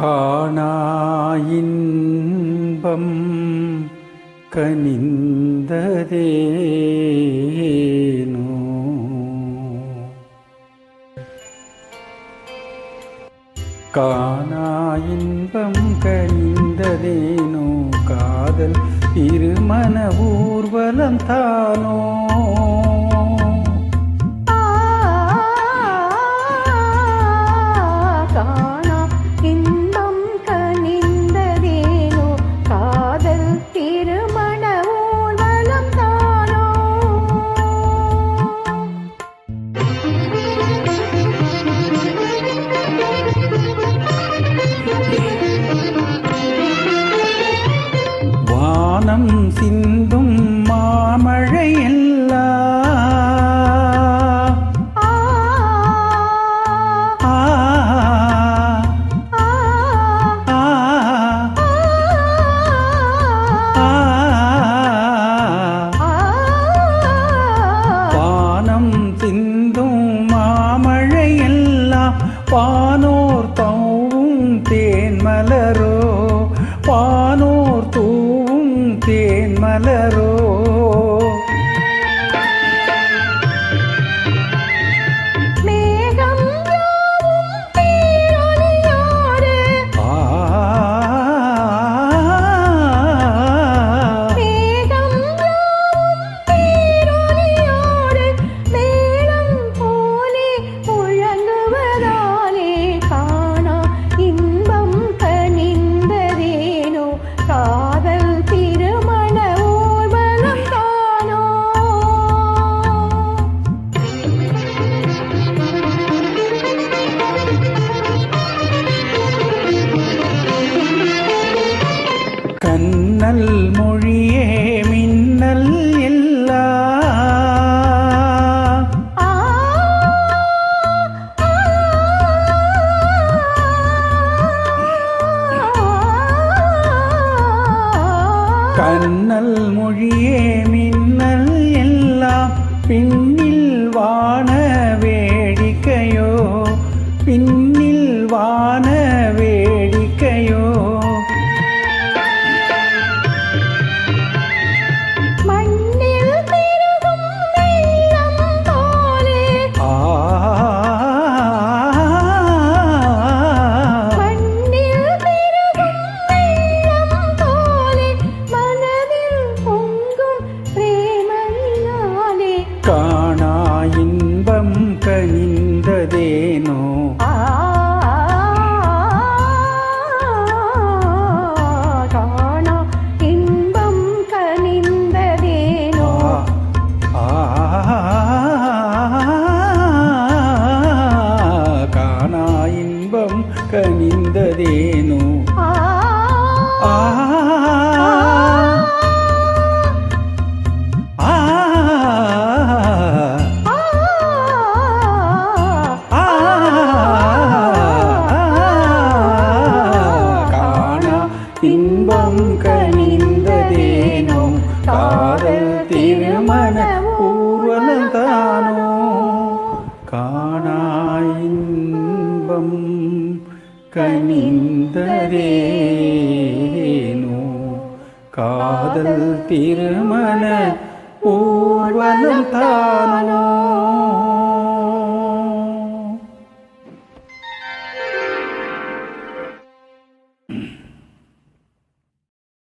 காணாயின்பம் கனிந்ததேனோ? காணாயின்பம் கனிந்ததேனோ? காதல் இருமன ஊர்வலம் தானோ? வானம் சிந்தும் மாமழை எல்லாம் ஆ. ஆ, ஆ. ஆ, ஆ. வானம் சிந்தும் மாமழை எல்லாம் தேன் மொழியே மின்னல் எல்லா கண்ணல் மொழியே மின்னல் எல்லாம் பின்னில் வான வேடிக்கையோ பின்னில் வான வேடிக்கையோ இன்பம் கனிந்ததேனோ காதல் திருமண ஊர்வலந்தானோ காணா இன்பம் கனிந்ததேனோ காதல் திருமண ஊர்வலம் தானோ